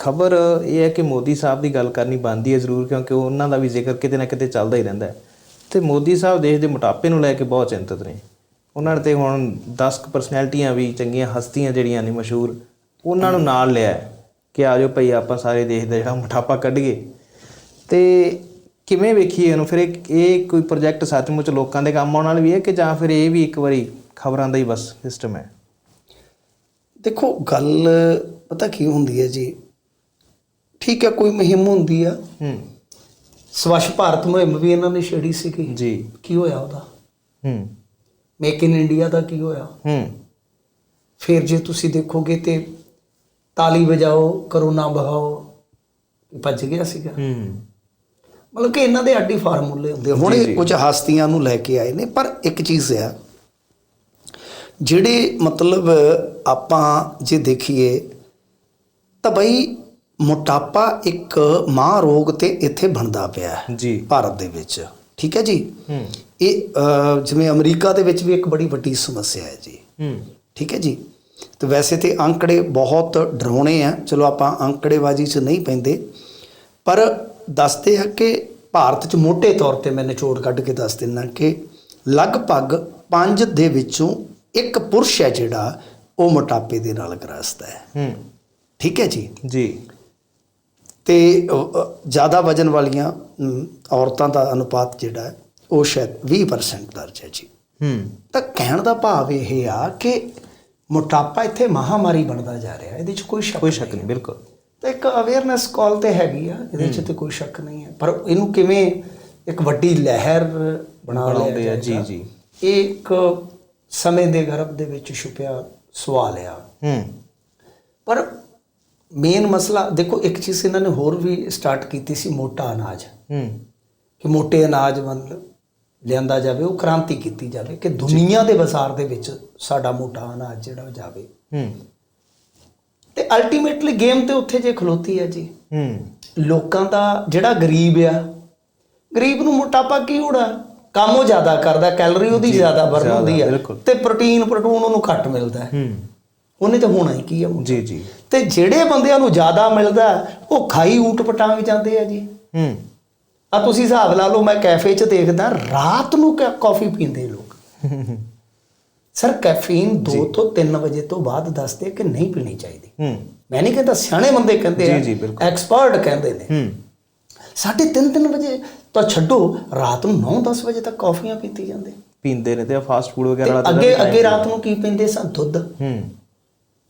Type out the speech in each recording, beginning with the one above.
ਖਬਰ ਇਹ ਹੈ ਕਿ ਮੋਦੀ ਸਾਹਿਬ ਦੀ ਗੱਲ ਕਰਨੀ ਬਣਦੀ ਹੈ ਜ਼ਰੂਰ, ਕਿਉਂਕਿ ਉਹਨਾਂ ਦਾ ਵੀ ਜ਼ਿਕਰ ਕਿਤੇ ਨਾ ਕਿਤੇ ਚੱਲਦਾ ਹੀ ਰਹਿੰਦਾ ਹੈ। ਤੇ ਮੋਦੀ ਸਾਹਿਬ ਦੇਸ਼ ਦੇ ਮੋਟਾਪੇ ਨੂੰ ਲੈ ਕੇ ਬਹੁਤ ਚਿੰਤਤ ਨੇ। ਉਹਨਾਂ ਨੇ ਤੇ ਹੁਣ 10 ਕੁ ਪਰਸਨੈਲਿਟੀਆਂ ਵੀ ਚੰਗੀਆਂ ਹਸਤੀਆਂ ਜਿਹੜੀਆਂ ਨੇ ਮਸ਼ਹੂਰ, ਉਹਨਾਂ ਨੂੰ ਨਾਲ ਲਿਆ ਹੈ ਕਿ ਆਜੋ ਭਈ ਆਪਾਂ ਸਾਰੇ ਦੇਸ਼ ਦਾ ਜਿਹੜਾ ਮੋਟਾਪਾ ਕੱਢੀਏ। ਤੇ ਕਿਵੇਂ ਵੇਖੀਏ ਇਹਨੂੰ? ਫਿਰ ਇਹ ਇਹ ਕੋਈ ਪ੍ਰੋਜੈਕਟ ਸੱਚਮੁੱਚ ਲੋਕਾਂ ਦੇ ਕੰਮ ਆਉਣ ਵਾਲਾ ਵੀ ਹੈ ਕਿ ਜਾਂ ਫਿਰ ਇਹ ਵੀ ਇੱਕ ਵਾਰੀ ਖਬਰਾਂ ਦਾ ਹੀ ਬਸ ਸਿਸਟਮ ਹੈ? ਦੇਖੋ, ਗੱਲ ਪਤਾ ਕੀ ਹੁੰਦੀ ਹੈ ਜੀ? ਠੀਕ ਹੈ ਕੋਈ ਮੁਹਿੰਮ ਹੁੰਦੀ ਆ। ਹੂੰ। ਸਵੱਛ ਭਾਰਤ ਮੁਹਿੰਮ ਵੀ ਇਹਨਾਂ ਨੇ ਛੇੜੀ ਸੀਗੀ। ਜੀ। ਕੀ ਹੋਇਆ ਉਹਦਾ? ਹੂੰ। ਮੇਕ ਇਨ ਇੰਡੀਆ ਦਾ ਕੀ ਹੋਇਆ? ਹੂੰ। ਫਿਰ ਜੇ ਤੁਸੀਂ ਦੇਖੋਗੇ ਤੇ ਤਾਲੀ ਵਜਾਓ ਕਰੋਨਾ ਬਹਾਓ ਭੱਜ ਗਿਆ ਸੀਗਾ। ਹੂੰ। ਮਤਲਬ ਕਿ ਇਹਨਾਂ ਦੇ ਆਡੀ ਫਾਰਮੂਲੇ ਹੁੰਦੇ। ਹੁਣ ਇਹ। ਕੁਝ ਹਸਤੀਆਂ ਨੂੰ ਲੈ ਕੇ ਆਏ ਨੇ ਪਰ ਇੱਕ ਚੀਜ਼ ਆ। ਜਿਹੜੇ ਮਤਲਬ ਆਪਾਂ ਜੇ ਦੇਖੀਏ ਤਾਂ ਬਈ ਮੋਟਾਪਾ ਇੱਕ ਮਾਂ ਰੋਗ ਤੇ ਇੱਥੇ ਬਣਦਾ ਪਿਆ ਹੈ ਜੀ। ਭਾਰਤ ਦੇ ਵਿੱਚ। ਠੀਕ ਹੈ ਜੀ? ਹੂੰ। ਇਹ ਜਿਵੇਂ ਅਮਰੀਕਾ ਦੇ ਵਿੱਚ ਵੀ ਇੱਕ ਬੜੀ ਵੱਡੀ ਸਮੱਸਿਆ ਹੈ ਜੀ। ਹੂੰ। ਠੀਕ ਹੈ ਜੀ? ਤੇ ਵੈਸੇ ਤੇ ਅੰਕੜੇ ਬਹੁਤ ਡਰਾਉਣੇ ਆ। ਚਲੋ ਆਪਾਂ ਅੰਕੜੇਬਾਜ਼ੀ 'ਚ ਨਹੀਂ ਪੈਂਦੇ। ਪਰ ਦੱਸਦੇ ਆ ਕਿ ਭਾਰਤ 'ਚ ਮੋٹے ਤੌਰ ਤੇ ਮੈਂ ਨਿਚੋੜ ਕੱਢ ਕੇ ਦੱਸ ਦਿੰਦਾ ਕਿ ਲਗਭਗ 5 ਦੇ ਵਿੱਚੋਂ ਇੱਕ ਪੁਰਸ਼ ਹੈ ਜਿਹੜਾ ਉਹ ਮੋਟਾਪੇ ਦੇ ਨਾਲ ਗ੍ਰਸਤ ਹੈ। ਹੂੰ। ਠੀਕ ਹੈ ਜੀ? ਜੀ। ਤੇ ਜ਼ਿਆਦਾ ਵਜਨ ਵਾਲੀਆਂ ਔਰਤਾਂ ਦਾ ਅਨੁਪਾਤ ਜਿਹੜਾ ਹੈ ਉਹ ਸ਼ਾਇਦ 20% ਦਰਜ ਹੈ ਜੀ। ਹੂੰ। ਤਾਂ ਕਹਿਣ ਦਾ ਭਾਵ ਇਹ ਆ ਕਿ ਮੋਟਾਪਾ ਇੱਥੇ ਮਹਾਮਾਰੀ ਬਣਦਾ ਜਾ ਰਿਹਾ ਇਹਦੇ 'ਚ ਕੋਈ ਸ਼ੱਕ ਕੋਈ ਸ਼ੱਕ ਨਹੀਂ ਬਿਲਕੁਲ। ਤਾਂ ਇੱਕ ਅਵੇਅਰਨੈਸ ਕਾਲ ਤੇ ਹੈਗੀ ਆ ਇਹਦੇ 'ਚ ਤੇ ਕੋਈ ਸ਼ੱਕ ਨਹੀਂ ਹੈ। ਪਰ ਇਹਨੂੰ ਕਿਵੇਂ ਇੱਕ ਵੱਡੀ ਲਹਿਰ ਬਣਾ ਲਿਆ ਆ, ਜੀ, ਜੀ। ਇਹ ਇੱਕ ਸਮੇਂ ਦੇ ਗਰਭ ਦੇ ਵਿੱਚ ਛੁਪਿਆ ਸਵਾਲ ਆ। ਹੂੰ। ਪਰ ਮੇਨ ਮਸਲਾ ਦੇਖੋ ਇੱਕ ਚੀਜ਼ ਇਹਨਾਂ ਨੇ ਹੋਰ ਵੀ ਸਟਾਰਟ ਕੀਤੀ ਸੀ ਮੋਟਾ ਅਨਾਜ ਹੂੰ ਕਿ ਮੋٹے ਅਨਾਜ ਮਤਲਬ ਲਿਆਂਦਾ ਜਾਵੇ ਉਹ ਕ੍ਰਾਂਤੀ ਕੀਤੀ ਜਾਵੇ ਕਿ ਦੁਨੀਆ ਦੇ ਬਾਜ਼ਾਰ ਦੇ ਵਿੱਚ ਸਾਡਾ ਮੋਟਾ ਅਨਾਜ ਜਿਹੜਾ ਜਾਵੇ ਹੂੰ ਤੇ ਅਲਟੀਮੇਟਲੀ ਗੇਮ ਤੇ ਉੱਥੇ ਜੇ ਖਲੋਤੀ ਹੈ ਜੀ ਹੂੰ ਲੋਕਾਂ ਦਾ ਜਿਹੜਾ ਗਰੀਬ ਆ ਗਰੀਬ ਨੂੰ ਮੋਟਾਪਾ ਕੀ ਹੋਣਾ ਕੰਮ ਉਹ ਜ਼ਿਆਦਾ ਕਰਦਾ ਕੈਲਰੀ ਉਹਦੀ ਜ਼ਿਆਦਾ ਬਰਨ ਹੁੰਦੀ ਹੈ। ਤੇ ਪ੍ਰੋਟੀਨ ਪ੍ਰੋਟੂਨ ਉਹਨੂੰ ਘੱਟ ਮਿਲਦਾ ਹੈ ਹੂੰ ਉਹਨੇ ਤਾਂ ਹੋਣਾ ਹੀ ਕੀ ਮੋਟਾ। ਜੀ ਜੀ। ਤੇ ਜਿਹੜੇ ਬੰਦਿਆਂ ਨੂੰ ਜ਼ਿਆਦਾ ਮਿਲਦਾ ਉਹ ਖਾਈ ਊਟ ਪਟਾਂਗ ਜਾਂਦੇ ਆ ਜੀ। ਹੂੰ। ਆ ਤੁਸੀਂ ਹਿਸਾਬ ਲਾ ਲਓ ਮੈਂ ਕੈਫੇ 'ਚ ਦੇਖਦਾ ਰਾਤ ਨੂੰ ਕਾ- ਕੌਫੀ ਪੀਂਦੇ ਲੋਕ। ਸਰ ਕੈਫੀਨ 2 ਤੋਂ 3 ਵਜੇ ਤੋਂ ਬਾਅਦ ਦੱਸਦੇ ਆ ਕਿ ਨਹੀਂ ਪੀਣੀ ਚਾਹੀਦੀ। ਹੂੰ। ਮੈਂ ਨਹੀਂ ਕਹਿੰਦਾ ਸਿਆਣੇ ਬੰਦੇ ਕਹਿੰਦੇ ਆ ਜੀ, ਬਿਲਕੁਲ। ਐਕਸਪਰਟ ਕਹਿੰਦੇ ਨੇ। ਹੂੰ। ਸਾਢੇ 3-3 ਵਜੇ ਤਾਂ ਛੱਡੋ ਰਾਤ ਨੂੰ 9-10 ਵਜੇ ਤੱਕ ਕੌਫੀਆਂ ਪੀਤੀ ਜਾਂਦੇ। ਪੀਂਦੇ ਨੇ ਤੇ ਫਾਸਟ ਫੂਡ ਵਗੈਰਾ ਅੱਗੇ ਅੱਗੇ ਰਾਤ ਨੂੰ ਕੀ ਪੀਂਦੇ ਸਨ? ਦੁੱਧ। ਹੂੰ।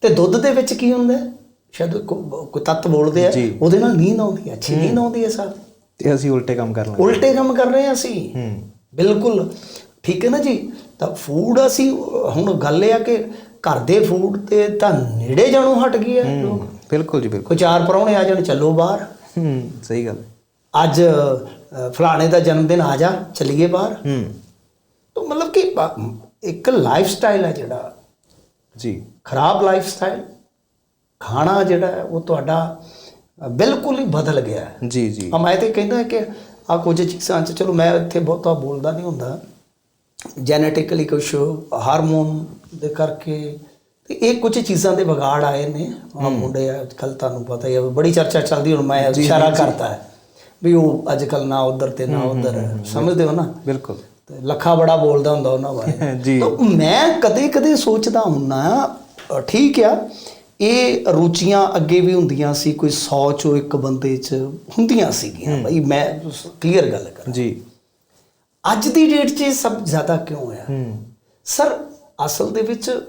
ਤੇ ਦੁੱਧ ਦੇ ਵਿੱਚ ਕੀ ਹੁੰਦਾ? ਸ਼ਾਇਦ ਕੋਈ ਤੱਤ ਬੋਲਦੇ ਆ। ਉਹਦੇ ਨਾਲ ਨੀਂਦ ਆਉਂਦੀ ਹੈ। ਅੱਛੀ ਨੀਂਦ ਆਉਂਦੀ ਹੈ ਸਾਹਿਬ ਤੇ ਅਸੀਂ ਉਲਟੇ ਕੰਮ ਕਰ ਲਾਂਗੇ। ਉਲਟੇ ਕੰਮ ਕਰ ਰਹੇ ਹਾਂ ਅਸੀਂ। ਹੂੰ। ਬਿਲਕੁਲ। ਠੀਕ ਹੈ ਨਾ ਜੀ? ਤਾਂ ਫੂਡ ਅਸੀਂ ਹੁਣ ਗੱਲ ਇਹ ਆ ਕਿ ਘਰ ਦੇ ਫੂਡ ਤੇ ਤਾਂ ਨੇੜੇ ਜਾਣੋਂ ਹਟ ਗਈ ਹੈ ਲੋਕ। ਬਿਲਕੁਲ ਜੀ ਬਿਲਕੁਲ। ਚਾਰ ਪਰੌਣੇ ਆ ਜਾਣ ਚੱਲੋ ਬਾਹਰ। ਹੂੰ ਸਹੀ ਗੱਲ। ਅੱਜ ਫਲਾਣੇ ਦਾ ਜਨਮ ਦਿਨ ਆ ਜਾ ਚੱਲੀਏ ਬਾਹਰ। ਹੂੰ। ਤਾਂ ਮਤਲਬ ਕਿ ਇੱਕ ਲਾਈਫ ਸਟਾਈਲ ਹੈ ਜਿਹੜਾ। ਜੀ ਖਰਾਬ ਲਾਈਫ ਸਟਾਈਲ ਖਾਣਾ ਜਿਹੜਾ ਹੈ ਉਹ ਤੁਹਾਡਾ ਬਿਲਕੁਲ ਹੀ ਬਦਲ ਗਿਆ ਹੈ। ਜੀ ਜੀ। ਆ ਮੈਂ ਤੇ ਕਹਿੰਦਾ ਕਿ ਆ ਕੁਝ ਚੀਜ਼ਾਂ ਚ ਚਲੋ ਮੈਂ ਇੱਥੇ ਬਹੁਤਾ ਬੋਲਦਾ ਨਹੀਂ ਹੁੰਦਾ। ਜੈਨੇਟਿਕਲੀ ਕੁਝ ਹਾਰਮੋਨ ਦੇ ਕਰਕੇ ਤੇ ਇਹ ਕੁਝ ਚੀਜ਼ਾਂ ਦੇ ਵਿਗਾੜ ਆਏ ਨੇ। ਆ ਮੁੰਡੇ ਅੱਜ ਕੱਲ ਤੁਹਾਨੂੰ ਪਤਾ ਹੀ ਹੈ ਬੜੀ ਚਰਚਾ ਚੱਲਦੀ ਹੁਣ ਮੈਂ ਇਸ਼ਾਰਾ ਕਰਤਾ ਹੈ। ਵੀ ਉਹ ਅੱਜ ਕੱਲ ਨਾ ਉਧਰ ਤੇ ਨਾ ਉਧਰ ਸਮਝਦੇ ਹੋ ਨਾ? ਬਿਲਕੁਲ। ਤੇ ਲੱਖਾ ਬੜਾ ਬੋਲਦਾ ਹੁੰਦਾ ਉਹਨਾਂ ਬਾਰੇ। ਜੀ। ਤਾਂ ਮੈਂ ਕਦੇ ਕਦੇ ਸੋਚਦਾ ਹੁੰਨਾ ਠੀਕ ਆ ਇਹ ਰੁਚੀਆਂ ਅੱਗੇ ਵੀ ਹੁੰਦੀਆਂ ਸੀ ਕੋਈ 100 ਚੋਂ ਇੱਕ ਬੰਦੇ 'ਚ ਹੁੰਦੀਆਂ ਸੀਗੀਆਂ। ਬਈ ਮੈਂ ਕਲੀਅਰ ਗੱਲ ਕਰ। ਜੀ। ਅੱਜ ਦੀ ਡੇਟ 'ਚ ਸਭ ਜ਼ਿਆਦਾ ਕਿਉਂ ਹੂੰ। ਸਰ ਅਸਲ ਦੇ ਵਿੱਚ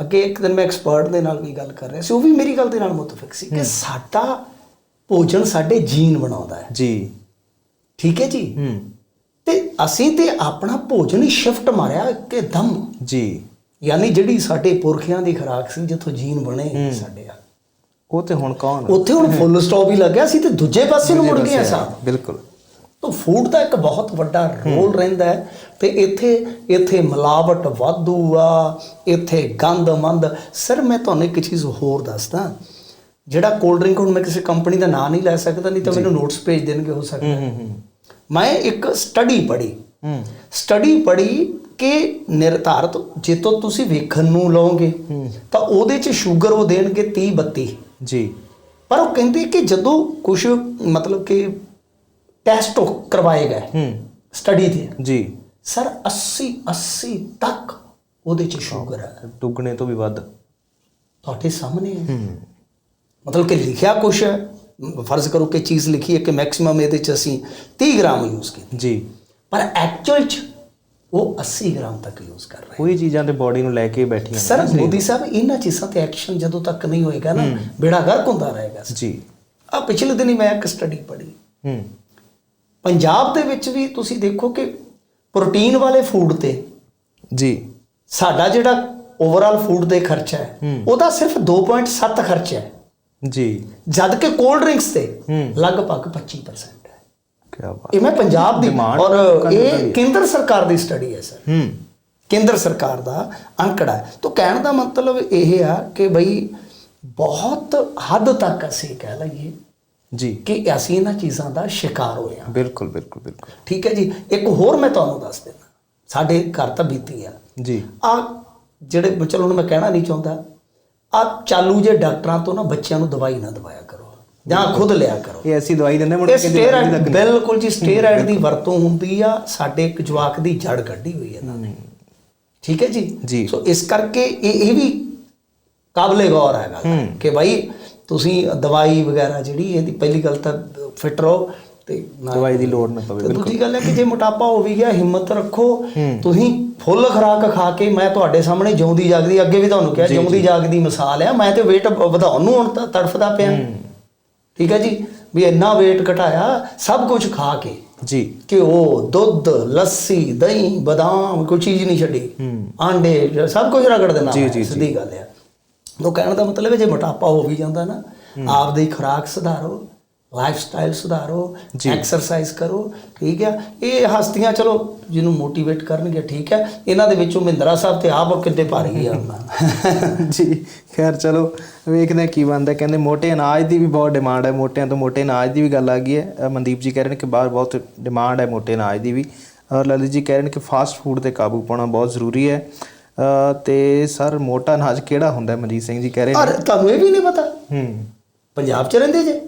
ਅੱਗੇ ਇੱਕ ਦਿਨ ਮੈਂ ਐਕਸਪਰਟ ਦੇ ਨਾਲ ਵੀ ਗੱਲ ਕਰ ਰਿਹਾ ਸੀ ਉਹ ਵੀ ਮੇਰੀ ਗੱਲ ਦੇ ਨਾਲ ਮੁਤਫਿਕ ਸੀ ਕਿ ਸਾਡਾ ਭੋਜਨ ਸਾਡੇ ਜੀਨ ਬਣਾਉਂਦਾ ਹੈ। ਜੀ। ਠੀਕ ਹੈ ਜੀ? ਤੇ ਅਸੀਂ ਤੇ ਆਪਣਾ ਭੋਜਨ ਸ਼ਿਫਟ ਮਾਰਿਆ ਇੱਕਦਮ ਜੀ। ਯਾਨੀ ਜਿਹੜੀ ਸਾਡੇ ਪੁਰਖਿਆਂ ਦੀ ਖੁਰਾਕ ਸੀ ਜਿੱਥੋਂ ਜੀਨ ਬਣੇ ਸਾਡੇ ਆ। ਉਹ ਤੇ ਹੁਣ ਕੌਣ? ਉੱਥੇ ਹੁਣ ਫੁੱਲ ਸਟਾਪ ਹੀ ਲੱਗਿਆ ਸੀ ਤੇ ਦੂਜੇ ਪਾਸੇ ਨੂੰ ਮੁੜ ਗਏ ਆ ਸਾਂ ਬਿਲਕੁਲ। ਤਾਂ ਫੂਡ ਦਾ ਇੱਕ ਬਹੁਤ ਵੱਡਾ ਰੋਲ ਰਹਿੰਦਾ ਹੈ। ਤੇ ਇੱਥੇ ਇੱਥੇ ਮਿਲਾਵਟ ਵਾਧੂ ਆ ਇੱਥੇ ਗੰਦ ਮੰਦ। ਸਰ ਮੈਂ ਤੁਹਾਨੂੰ ਇੱਕ ਚੀਜ਼ ਹੋਰ ਦੱਸਦਾ। ਜਿਹੜਾ ਕੋਲਡ ਡਰਿੰਕ ਹੁਣ ਮੈਂ ਕਿਸੇ ਕੰਪਨੀ ਦਾ ਨਾਂ ਨਹੀਂ ਲੈ ਸਕਦਾ ਨਹੀਂ ਤਾਂ ਮੈਨੂੰ ਨੋਟਸ ਭੇਜ ਦੇਣਗੇ ਹੋ ਸਕਦਾ। ਮੈਂ ਇੱਕ ਸਟੱਡੀ ਪੜ੍ਹੀ। ਹੂੰ। ਸਟੱਡੀ ਪੜ੍ਹੀ ਕਿ ਨਿਰਧਾਰਤ ਜੇ ਤੋਂ ਤੁਸੀਂ ਵੇਖਣ ਨੂੰ ਲਓਗੇ ਤਾਂ ਉਹਦੇ ਚ ਸ਼ੂਗਰ ਉਹ ਦੇਣਗੇ 30 32 ਜੀ। ਪਰ ਉਹ ਕਹਿੰਦੇ ਕਿ ਜਦੋਂ ਕੁਝ ਮਤਲਬ ਕਿ ਟੈਸਟ ਕਰਵਾਏ ਗਏ ਹੂੰ। ਸਟੱਡੀ ਦੇ ਜੀ। ਸਰ 80 80 ਤੱਕ ਉਹਦੇ ਚ ਸ਼ੂਗਰ ਹੈ ਦੁੱਗਣੇ ਤੋਂ ਵੀ ਵੱਧ। ਤੁਹਾਡੇ ਸਾਹਮਣੇ ਹੈ ਹੂੰ। ਮਤਲਬ ਕਿ ਲਿਖਿਆ ਕੁਛ ਹੈ ਫਰਜ਼ ਕਰੋ ਕਿ ਚੀਜ਼ ਲਿਖੀ ਹੈ ਕਿ ਮੈਕਸਿਮਮ ਇਹਦੇ ਚ ਅਸੀਂ 30 ਗ੍ਰਾਮ ਯੂਜ਼ ਕੀਤੇ। ਜੀ। ਪਰ ਐਕਚੁਅਲ ਚ ਉਹ 80 ਗ੍ਰਾਮ ਤੱਕ ਯੂਜ਼ ਕਰ ਰਹੇ ਕੋਈ ਚੀਜ਼ਾਂ ਤੇ ਬਾਡੀ ਨੂੰ ਲੈ ਕੇ ਬੈਠੀਆਂ ਸਰ ਮੋਦੀ ਸਾਹਿਬ ਇਹਨਾਂ ਚੀਜ਼ਾਂ ਤੇ ਐਕਸ਼ਨ ਜਦੋਂ ਤੱਕ ਨਹੀਂ ਹੋਏਗਾ ਨਾ ਬੇੜਾ ਗਰਕ ਹੁੰਦਾ ਰਹੇਗਾ ਜੀ। ਆ ਪਿਛਲੇ ਦਿਨੀ ਮੈਂ ਇੱਕ ਸਟੱਡੀ ਪੜ੍ਹੀ। ਹੂੰ। ਪੰਜਾਬ ਦੇ ਵਿੱਚ ਵੀ ਤੁਸੀਂ ਦੇਖੋ ਕਿ ਪ੍ਰੋਟੀਨ ਵਾਲੇ ਫੂਡ ਤੇ ਜੀ। ਸਾਡਾ ਜਿਹੜਾ ਓਵਰਆਲ ਫੂਡ ਦੇ ਖਰਚਾ ਹੂੰ। ਉਹਦਾ ਸਿਰਫ 2.7 ਖਰਚਾ ਹੈ। ਜੀ। ਜਦ ਕਿ ਕੋਲਡ ਡਰਿੰਕਸ ਤੇ। ਲਗਭਗ 25% ਹੈ। ਕੀ ਬਾਤ। ਇਹ ਮੈਂ ਪੰਜਾਬ ਦੀ ਔਰ ਇਹ। ਕੇਂਦਰ ਸਰਕਾਰ ਦੀ ਸਟੱਡੀ ਹੈ ਸਰ। ਹੂੰ। ਕੇਂਦਰ ਸਰਕਾਰ ਦਾ ਅੰਕੜਾ ਹੈ। ਤਾਂ ਕਹਿਣ ਦਾ ਮਤਲਬ ਇਹ ਆ ਕਿ ਬਈ ਬਹੁਤ ਹੱਦ ਤੱਕ ਅਸੀਂ ਕਹਿ ਲਈਏ ਜੀ। ਕਿ ਅਸੀਂ ਇਹਨਾਂ ਚੀਜ਼ਾਂ ਦਾ ਸ਼ਿਕਾਰ ਹੋਏ ਹਾਂ। ਬਿਲਕੁਲ ਬਿਲਕੁਲ ਬਿਲਕੁਲ। ਠੀਕ ਹੈ ਜੀ। ਇੱਕ ਹੋਰ ਮੈਂ ਤੁਹਾਨੂੰ ਦੱਸ ਦਿੰਦਾ। ਸਾਡੇ ਘਰ ਤਾਂ ਬੀਤੀ ਆ। ਜੀ। ਆ ਜਿਹੜੇ ਚਲੋ ਹੁਣ ਮੈਂ ਕਹਿਣਾ ਨਹੀਂ ਚਾਹੁੰਦਾ। ਆ ਚਾਲੂ ਜੇ ਡਾਕਟਰਾਂ ਤੋਂ ਨਾ ਬੱਚਿਆਂ ਨੂੰ ਦਵਾਈ ਨਾ ਦਵਾਇਆ ਕਰੋ ਜਾਂ ਖੁਦ ਲਿਆ ਕਰੋ ਇਹ ਐਸੀ ਦਵਾਈ ਦਿੰਦੇ ਮੁੜ ਕੇ ਸਟੇਰਾਇਡ। ਬਿਲਕੁਲ ਜੀ ਸਟੇਰਾਇਡ ਦੀ ਵਰਤੋਂ ਹੁੰਦੀ ਆ ਸਾਡੇ ਇੱਕ ਜਵਾਕ ਦੀ ਜੜ ਕੱਢੀ ਹੋਈ ਹੈ ਇਹਨਾਂ ਨੇ ਠੀਕ ਹੈ ਜੀ। ਸੋ ਇਸ ਕਰਕੇ ਇਹ ਇਹ ਵੀ ਕਾਬਲੇ ਗੌਰ ਹੈ ਗੱਲ ਹੂੰ। ਕਿ ਭਾਈ ਤੁਸੀਂ ਦਵਾਈ ਵਗੈਰਾ ਜਿਹੜੀ ਇਹਦੀ ਪਹਿਲੀ ਗੱਲ ਤਾਂ ਫਿਟ ਰਹੋ ਤੇ ਦਵਾਈ ਦੀ ਲੋੜ ਨਾ ਪਵੇ ਬਿਲਕੁਲ ਦੂਜੀ ਗੱਲ ਹੈ ਕਿ ਜੇ ਮੋਟਾਪਾ ਹੋ ਵੀ ਗਿਆ ਹਿੰਮਤ ਰੱਖੋ ਹੂੰ। ਤੁਸੀਂ ਫੁੱਲ ਖੁਰਾਕ ਖਾ ਕੇ ਮੈਂ ਤੁਹਾਡੇ ਸਾਹਮਣੇ ਜਿਉਂਦੀ ਜਾਗਦੀ ਅੱਗੇ ਵੀ ਤੁਹਾਨੂੰ ਕਿਹਾ ਜਿਉਂਦੀ। ਜਾਗਦੀ ਮਿਸਾਲ ਆ ਮੈਂ ਤੇ weight ਵਧਾਉਣ ਨੂੰ ਹੁਣ ਤਾਂ ਤੜਫਦਾ ਪਿਆ ਹੂੰ। ਠੀਕ ਹੈ ਜੀ ਵੀ ਇੰਨਾ weight ਘਟਾਇਆ ਸਭ ਕੁਝ ਖਾ ਕੇ ਜੀ ਘਿਓ ਦੁੱਧ ਲੱਸੀ ਦਹੀਂ ਬਦਾਮ ਕੋਈ ਚੀਜ਼ ਨਹੀਂ ਛੱਡੀ ਹੂੰ। ਆਂਡੇ ਸਭ ਕੁਝ ਰਗੜ ਦੇਣਾ। ਸਿੱਧੀ ਗੱਲ ਹੈ ਉਹ ਕਹਿਣ ਦਾ ਮਤਲਬ ਹੈ ਜੇ ਮੋਟਾਪਾ ਹੋ ਵੀ ਜਾਂਦਾ ਨਾ ਆਪਦੀ ਖੁਰਾਕ ਸੁਧਾਰੋ ਲਾਈਫ ਸਟਾਈਲ ਸੁਧਾਰੋ। ਐਕਸਰਸਾਈਜ਼ ਕਰੋ ਠੀਕ ਹੈ? ਇਹ ਹਸਤੀਆਂ ਚਲੋ ਜਿਹਨੂੰ ਮੋਟੀਵੇਟ ਕਰਨਗੇ ਠੀਕ ਹੈ? ਇਹਨਾਂ ਦੇ ਵਿੱਚੋਂ ਮਹਿੰਦਰਾ ਸਾਹਿਬ ਤੇ ਆਪ ਕਿੱਡੇ ਭਾਰੀ ਆ ਜੀ ਖੈਰ ਚਲੋ ਵੇਖਦੇ ਕੀ ਬਣਦਾ। ਕਹਿੰਦੇ ਮੋਟੇ ਅਨਾਜ ਦੀ ਵੀ ਬਹੁਤ ਡਿਮਾਂਡ ਹੈ ਮੋਟਿਆਂ ਤੋਂ ਮੋਟੇ ਅਨਾਜ ਦੀ ਵੀ ਗੱਲ ਆ ਗਈ ਹੈ। ਮਨਦੀਪ ਜੀ ਕਹਿ ਰਹੇ ਨੇ ਕਿ ਬਾਹਰ ਬਹੁਤ ਡਿਮਾਂਡ ਹੈ ਮੋਟੇ ਅਨਾਜ ਦੀ ਵੀ। ਔਰ ਲਲਿਤ ਜੀ ਕਹਿ ਰਹੇ ਨੇ ਕਿ ਫਾਸਟ ਫੂਡ ਤੇ ਕਾਬੂ ਪਾਉਣਾ ਬਹੁਤ ਜ਼ਰੂਰੀ ਹੈ। ਤੇ ਸਰ ਮੋਟਾ ਅਨਾਜ ਕਿਹੜਾ ਹੁੰਦਾ ਮਨਜੀਤ ਸਿੰਘ ਜੀ ਕਹਿ ਰਹੇ ਨੇ? ਤੁਹਾਨੂੰ ਇਹ ਵੀ ਨਹੀਂ ਪਤਾ? ਹੂੰ। ਪੰਜਾਬ 'ਚ ਰਹਿੰਦੇ ਜੇ?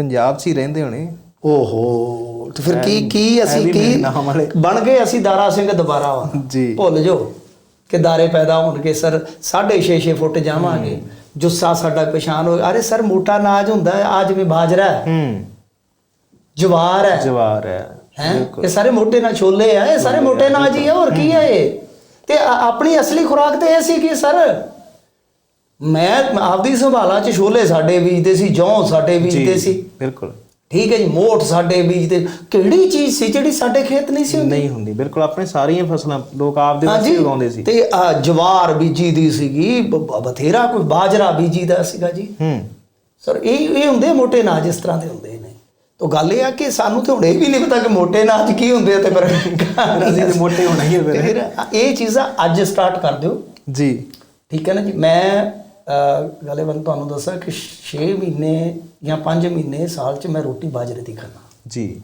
ਪੰਜਾਬ 'ਚ ਹੀ ਰਹਿੰਦੇ ਹੋਣੇ। ਓਹੋ ਤੇ ਫਿਰ ਕੀ ਕੀ ਅਸੀਂ ਕੀ। ਬਣ ਗਏ ਅਸੀਂ ਦਾਰਾ ਸਿੰਘ ਦੁਬਾਰਾ ਵਾ। ਜੀ। ਭੁੱਲ ਜੋ ਕਿ ਦਾਰੇ ਪੈਦਾ ਹੋਣਗੇ ਸਰ 6.5 6 ਫੁੱਟ ਜਾਵਾਂਗੇ। ਜੁੱਸਾ ਸਾਡਾ ਪਛਾਣ ਹੋ ਅਰੇ ਸਰ ਮੋਟਾ ਨਾਜ ਹੁੰਦਾ ਹੈ ਆ ਜਿਵੇਂ ਬਾਜਰਾ ਹੈ। ਹੂੰ। ਜਵਾਰ ਹੈ। ਜਵਾਰ ਹੈ ਹੈ? ਇਹ ਸਾਰੇ ਮੋਟੇ ਨਾਲ ਛੋਲੇ ਆ ਇਹ ਸਾਰੇ ਮੋਟੇ ਨਾਜ ਹੀ ਆ ਹੋਰ ਕੀ ਹੈ ਇਹ? ਤੇ ਆ- ਆਪਣੀ ਅਸਲੀ ਖੁਰਾਕ ਤੇ ਇਹ ਸੀ ਕਿ ਸਰ ਮੈਂ ਆਪਦੀ ਸੰਭਾਲਾਂ ਚ ਛੋਲੇ ਸਾਡੇ ਬੀਜਦੇ ਸੀ ਜੌਂ ਸਾਡੇ ਬੀਜਦੇ ਸੀ। ਬਿਲਕੁਲ। ਠੀਕ ਹੈ ਜੀ ਮੋਠ ਸਾਡੇ ਬੀਜਦੇ। ਕਿਹੜੀ ਚੀਜ਼ ਸੀ ਜਿਹੜੀ ਸਾਡੇ ਖੇਤ ਨਹੀਂ ਸੀ ਹੁੰਦੀ? ਨਹੀਂ ਹੁੰਦੀ ਬਿਲਕੁਲ ਆਪਣੇ ਸਾਰੀਆਂ ਫਸਲਾਂ ਲੋਕ ਆਪਦੇ ਵਾਸਤੇ ਉਗਾਉਂਦੇ ਸੀ। ਤੇ ਜਵਾਰ ਬੀਜੀ ਦੀ ਸੀਗੀ ਬਥੇਰਾ ਕੋਈ ਬਾਜਰਾ ਬੀਜੀ ਦਾ ਸੀਗਾ ਜੀ। ਹੂੰ। ਸਰ ਇਹ ਇਹ ਹੁੰਦੇ ਮੋਟੇ ਨਾਜ ਇਸ ਤਰ੍ਹਾਂ ਦੇ ਹੁੰਦੇ ਨੇ। ਤਾਂ ਗੱਲ ਇਹ ਆ ਕਿ ਸਾਨੂੰ ਤੇ ਹੁਣ ਇਹ ਵੀ ਨਹੀਂ ਪਤਾ ਕਿ ਮੋਟੇ ਨਾਜ ਕੀ ਹੁੰਦੇ ਆ ਤੇ ਫਿਰ ਅਸੀਂ ਤੇ ਮੋਟੇ ਹੋਣਾ ਹੀ ਹੈ ਫਿਰ। ਤੇ ਫਿਰ ਇਹ ਚੀਜ਼ਾਂ ਅੱਜ ਸਟਾਰਟ ਕਰ ਦਿਓ। ਜੀ। ਠੀਕ ਹੈ ਨਾ ਜੀ ਮੈਂ ਅਹ, ਗਾਲਿਬਨ ਤੁਹਾਨੂੰ ਦੱਸਾਂ ਕਿ 6 ਮਹੀਨੇ ਜਾਂ 5 ਮਹੀਨੇ ਸਾਲ 'ਚ ਮੈਂ ਰੋਟੀ ਬਾਜਰੇ ਦੀ ਖਾਣਾ ਜੀ।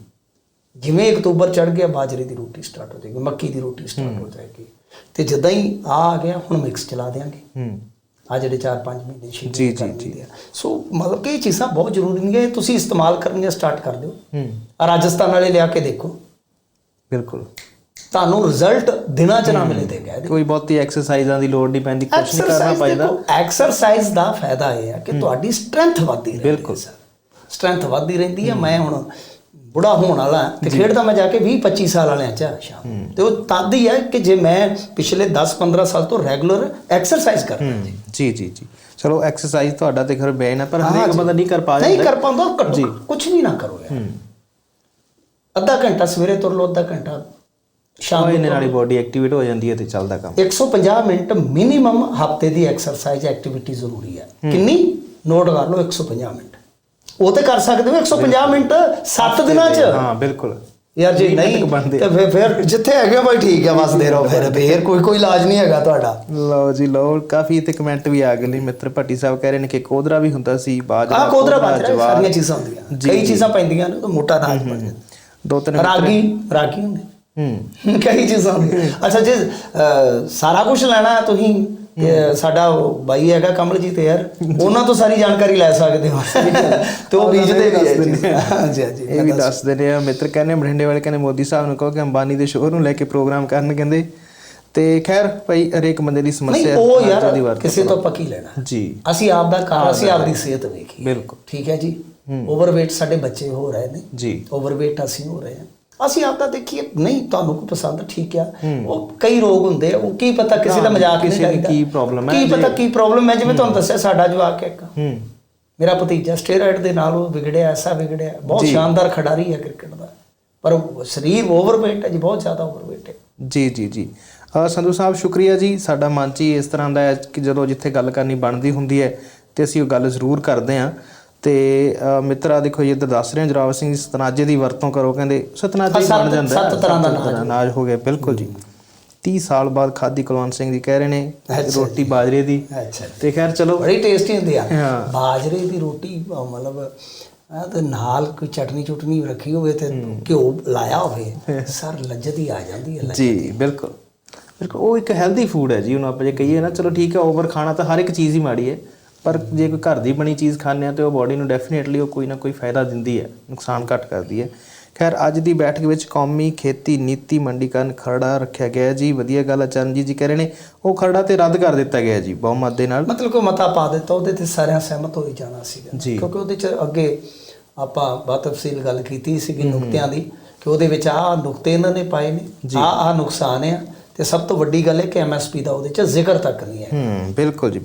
ਜਿਵੇਂ ਅਕਤੂਬਰ ਚੜ ਗਿਆ ਬਾਜਰੇ ਦੀ ਰੋਟੀ ਸਟਾਰਟ ਹੋ ਜਾਏਗੀ ਮੱਕੀ ਦੀ ਰੋਟੀ ਸਟਾਰਟ ਹੋ। ਜਾਏਗੀ। ਤੇ ਜਦੋਂ ਹੀ ਆ ਆ ਗਿਆ ਹੁਣ ਮਿਕਸ ਚਲਾ ਦੇਾਂਗੇ ਹੂੰ। ਆ ਜਿਹੜੇ 4-5 ਮਹੀਨੇ ਛੇ ਜੀ, ਜੀ, ਆ। ਸੋ ਮਤਲਬ ਕਿ ਇਹ ਚੀਜ਼ਾਂ ਬਹੁਤ ਜ਼ਰੂਰੀ ਨੇ ਤੁਸੀਂ ਇਸਤੇਮਾਲ ਕਰਨੀਆਂ ਸਟਾਰਟ ਕਰ ਦਿਓ। ਹੂੰ। ਆ ਰਾਜਸਥਾਨ ਵਾਲੇ ਲਿਆ ਕੇ ਦੇਖੋ। ਬਿਲਕੁਲ। ਤੁਹਾਨੂੰ ਰਿਜ਼ਲਟ ਦਿਨਾਂ ਚ ਨਾ ਮਿਲੇ ਤੇ ਕਹਿ ਦਿਓ। ਕੋਈ ਬਹੁਤੀ ਐਕਸਰਸਾਈਜ਼ਾਂ ਦੀ ਲੋੜ ਨਹੀਂ ਪੈਂਦੀ ਕੁਝ ਨਹੀਂ ਕਰਨਾ ਪੈਂਦਾ ਐਕਸਰਸਾਈਜ਼ ਦਾ ਫਾਇਦਾ ਇਹ ਹੈ ਕਿ ਤੁਹਾਡੀ ਸਟਰੈਂਥ ਵੱਧਦੀ ਰਹਿੰਦੀ ਬਿਲਕੁਲ। ਹੈ ਸਟਰੈਂਥ ਵੱਧਦੀ ਰਹਿੰਦੀ ਹੈ। ਮੈਂ ਹੁਣ ਬੁੜਾ ਹੋਣ ਵਾਲਾ ਤੇ ਖੇਡਦਾ ਮੈਂ ਜਾ ਕੇ 20 25 ਸਾਲ ਵਾਲਿਆਂ ਚ ਸ਼ਾਮ। ਤੇ ਉਹ ਤਦ ਹੀ ਹੈ ਕਿ ਜੇ ਮੈਂ ਪਿਛਲੇ 10 15 ਸਾਲ ਤੋਂ ਰੈਗੂਲਰ ਐਕਸਰਸਾਈਜ਼ ਕਰਦਾ ਜੀ ਜੀ ਜੀ। ਚਲੋ ਐਕਸਰਸਾਈਜ਼ ਤੁਹਾਡਾ ਤੇ ਖਰ ਬੈਨ ਹੈ ਪਰ ਹਰੇਕ। ਬੰਦਾ ਨਹੀਂ ਕਰ ਪਾ ਨਹੀਂ ਕਰ ਪਾਉਂਦਾ ਜੀ। ਕੁਝ ਵੀ ਨਾ ਕਰੋ ਯਾਰ। ਅੱਧਾ ਘੰਟਾ ਸਵੇਰੇ ਤੁਰ ਲਓ ਅੱਧਾ ਘੰਟਾ ਸ਼ਾਮ ਇਹਨੇ ਨਾਲੀ ਬੋਡੀ ਐਕਟੀਵੇਟ ਹੋ ਜਾਂਦੀ ਹੈ ਤੇ ਚੱਲਦਾ ਕੰਮ। 150 ਮਿੰਟ ਮਿਨੀਮਮ ਹਫ਼ਤੇ ਦੀ ਐਕਸਰਸਾਈਜ਼ ਐਕਟੀਵਿਟੀ ਜ਼ਰੂਰੀ ਹੈ। ਕਿੰਨੀ? ਨੋਟ ਕਰ ਲਓ 150 ਮਿੰਟ। ਉਹ ਤੇ ਕਰ ਸਕਦੇ ਹੋ 150 ਮਿੰਟ 7 ਦਿਨਾਂ ਚ। ਹਾਂ ਬਿਲਕੁਲ। ਯਾਰ ਜੇ ਨਹੀਂ ਤੇ ਫਿਰ ਫਿਰ ਜਿੱਥੇ ਹੈਗੇ ਹੋ ਭਾਈ ਠੀਕ ਹੈ ਵਸਦੇ ਰਹੋ ਫਿਰ। ਫੇਰ ਕੋਈ ਕੋਈ ਇਲਾਜ ਨਹੀਂ ਹੈਗਾ ਤੁਹਾਡਾ। ਲਓ ਜੀ ਲਓ ਕਾਫੀ ਤੇ ਕਮੈਂਟ ਵੀ ਆ ਗਏ ਨੇ। ਮਿੱਤਰ ਭੱਟੀ ਸਾਹਿਬ ਕਹਿ ਰਹੇ ਨੇ ਕਿ ਕੋਦਰਾ ਵੀ ਹੁੰਦਾ ਸੀ ਬਾਜਰਾ ਆਹ ਕੋਦਰਾ ਬਾਜਰਾ। ਸਾਰੀਆਂ ਚੀਜ਼ਾਂ ਹੁੰਦੀਆਂ। ਕਈ। ਚੀਜ਼ਾਂ ਪੈਂਦੀਆਂ ਨੇ ਤਾਂ ਮੋਟਾ ਬਣ ਜਾਂਦਾ ਦੋ ਤਿੰਨ ਰਾਗੀ ਰਾਗੀ ਹੁੰਦੇ। ਹੂੰ। ਕਈ ਚੀਜ਼ਾਂ ਹੁੰਦੀਆਂ। ਅੱਛਾ ਜੇ ਸਾਰਾ ਕੁਝ ਲੈਣਾ ਹੈ। ਤੁਸੀਂ ਸਾਡਾ ਬਾਈ ਹੈਗਾ ਕਮਲਜੀਤ ਯਾਰ ਉਹਨਾਂ ਤੋਂ ਸਾਰੀ ਜਾਣਕਾਰੀ ਲੈ ਸਕਦੇ ਹੋ। ਤੇ ਉਹ ਬੀਜਦੇ ਵੀ ਹਾਂਜੀ ਹਾਂਜੀ ਇਹ ਵੀ ਦੱਸ ਦਿੰਦੇ ਆ। ਮਿੱਤਰ ਕਹਿੰਦੇ ਬਠਿੰਡੇ ਵਾਲੇ ਕਹਿੰਦੇ ਮੋਦੀ ਸਾਹਿਬ ਨੂੰ ਕਹੋ ਕਿ ਅੰਬਾਨੀ ਦੇ ਸ਼ੋਅ ਨੂੰ ਲੈ ਕੇ ਪ੍ਰੋਗਰਾਮ ਕਰਨ ਕਹਿੰਦੇ। ਤੇ ਖੈਰ ਭਾਈ ਹਰੇਕ ਬੰਦੇ ਦੀ ਸਮੱਸਿਆ ਉਹ ਯਾਰ ਕਿਸੇ ਤੋਂ ਪੱਕੀ ਲੈਣਾ? ਜੀ। ਅਸੀਂ ਆਪ ਦਾ ਘਰ ਅਸੀਂ ਆਪ ਦੀ ਸਿਹਤ ਵੇਖੀ ਬਿਲਕੁਲ। ਠੀਕ ਹੈ ਜੀ? ਓਵਰਵੇਟ ਸਾਡੇ ਬੱਚੇ ਹੋ ਰਹੇ ਨੇ। ਜੀ। ਓਵਰਵੇਟ ਅਸੀਂ ਹੋ ਰਹੇ ਹਾਂ। ਅਸੀਂ ਆਪ ਦਾ ਦੇਖੀਏ ਨਹੀਂ ਤੁਹਾਨੂੰ ਕੋ ਪਸੰਦ ਠੀਕ ਆ। ਉਹ ਕਈ ਰੋਗ ਹੁੰਦੇ ਆ ਉਹ ਕੀ ਪਤਾ ਕਿਸੇ ਦਾ ਮਜ਼ਾਕ ਨਹੀਂ ਕਿਸੇ ਦੀ ਕਰੀਦਾ ਕੀ problem ਹੈ, ਕੀ ਪਤਾ ਕੀ ਪ੍ਰੋਬਲਮ ਹੈ ਜਿਵੇਂ ਤੁਹਾਨੂੰ ਦੱਸਿਆ ਸਾਡਾ ਜਵਾਕ ਹੈ। ਇੱਕ ਮੇਰਾ ਭਤੀਜਾ ਸਟੇਰਾਇਡ ਦੇ ਨਾਲ ਉਹ ਵਿਗੜਿਆ ਐਸਾ ਵਿਗੜਿਆ। ਬਹੁਤ। ਸ਼ਾਨਦਾਰ ਖਿਡਾਰੀ ਹੈ ਕ੍ਰਿਕਟ ਦਾ। ਪਰ ਉਹ ਸਰੀਰ ਓਵਰਵੇਟ ਹੈ ਜੀ ਬਹੁਤ ਜ਼ਿਆਦਾ ਓਵਰਵੇਟ ਹੈ। ਜੀ ਜੀ ਜੀ। ਸੰਧੂ ਸਾਹਿਬ ਸ਼ੁਕਰੀਆ ਜੀ। ਸਾਡਾ ਮਨ 'ਚ ਇਸ ਤਰ੍ਹਾਂ ਦਾ ਹੈ ਕਿ ਜਦੋਂ ਜਿੱਥੇ ਗੱਲ ਕਰਨੀ ਬਣਦੀ ਹੁੰਦੀ ਹੈ ਤੇ ਅਸੀਂ ਉਹ ਗੱਲ ਜ਼ਰੂਰ ਕਰਦੇ ਹਾਂ। ਤੇ ਮਿੱਤਰਾ ਦੇਖੋ ਜੀ ਇੱਧਰ ਦੱਸ ਰਹੇ ਹਾਂ ਜਰਾਵਰ ਸਿੰਘ ਸਤਨਾਜੇ ਦੀ ਵਰਤੋਂ ਕਰੋ ਕਹਿੰਦੇ ਸਤਨਾਜੇ ਬਣ ਜਾਂਦਾ। ਸੱਤ ਤਰ੍ਹਾਂ ਦਾ ਅਨਾਜ। ਹੋ ਗਿਆ ਬਿਲਕੁਲ ਜੀ। 30 ਸਾਲ ਬਾਅਦ ਖਾਦੀ ਕੁਲਵੰਤ ਸਿੰਘ ਜੀ ਕਹਿ ਰਹੇ ਨੇ ਰੋਟੀ ਬਾਜਰੇ ਦੀ। ਅੱਛਾ ਤੇ ਖੈਰ ਚਲੋ। ਬੜੀ ਟੇਸਟੀ ਹੁੰਦੀ ਆ। ਬਾਜਰੇ ਦੀ ਰੋਟੀ ਮਤਲਬ ਆ ਤੇ ਨਾਲ ਕੋਈ ਚਟਨੀ ਚੁਟਨੀ ਰੱਖੀ ਹੋਵੇ ਤੇ ਘਿਓ ਲਾਇਆ ਹੋਵੇ ਸਰ ਲੱਜਤ ਹੀ ਆ ਜਾਂਦੀ ਹੈ। ਜੀ ਬਿਲਕੁਲ। ਬਿਲਕੁਲ ਉਹ ਇੱਕ ਹੈਲਦੀ ਫੂਡ ਹੈ ਜੀ ਉਹਨੂੰ ਆਪਾਂ ਜੇ ਕਹੀਏ ਨਾ ਚਲੋ ਠੀਕ ਹੈ ਓਵਰ ਖਾਣਾ ਤਾਂ ਹਰ ਇੱਕ ਚੀਜ਼ ਹੀ ਮਾੜੀ ਹੈ। ਪਰ ਜੇ ਕੋਈ ਘਰ ਦੀ ਬਣੀ ਚੀਜ਼ ਖਾਂਦੇ ਆ ਤੇ ਉਹ ਬਾਡੀ ਨੂੰ ਡੈਫੀਨੇਟਲੀ ਉਹ ਕੋਈ ਨਾ ਕੋਈ ਫਾਇਦਾ ਦਿੰਦੀ ਹੈ ਨੁਕਸਾਨ ਘੱਟ ਕਰਦੀ ਹੈ। ਖੈਰ ਅੱਜ ਦੀ ਬੈਠਕ ਵਿੱਚ ਕੌਮੀ ਖੇਤੀ ਨੀਤੀ ਮੰਡੀਕਰਨ ਖਰੜਾ ਰੱਖਿਆ ਗਿਆ ਜੀ। ਵਧੀਆ ਗੱਲ ਹੈ ਚਰਨਜੀਤ ਜੀ ਕਹਿ ਰਹੇ ਨੇ ਉਹ ਖਰੜਾ ਤੇ ਰੱਦ ਕਰ ਦਿੱਤਾ ਗਿਆ ਜੀ ਬਹੁਮਤ ਦੇ ਨਾਲ। ਮਤਲਬ ਕੋਈ ਮਤਾ ਪਾ ਦਿੱਤਾ ਉਹਦੇ ਤੇ ਸਾਰਿਆਂ ਸਹਿਮਤ ਹੋ ਹੀ ਜਾਣਾ ਸੀਗਾ। ਕਿਉਂਕਿ ਉਹਦੇ ਚ ਅੱਗੇ ਆਪਾਂ ਬਹੁਤ ਤਫਸੀਲ ਗੱਲ ਕੀਤੀ ਸੀਗੀ ਨੁਕਤਿਆਂ ਦੀ ਕਿ ਉਹਦੇ ਵਿੱਚ ਆਹ ਨੁਕਤੇ ਇਹਨਾਂ ਨੇ ਪਾਏ ਨੇ ਆਹ ਆਹ ਨੁਕਸਾਨ ਆ ਤੇ ਸਭ ਤੋਂ ਵੱਡੀ ਗੱਲ ਹੈ ਕਿ ਐਮਐਸਪੀ ਦਾ ਉਹਦੇ ਚ ਜ਼ਿਕਰ ਤੱਕ ਨਹੀਂ ਹੈ। ਹੂੰ ਬਿਲਕੁਲ ਜੀ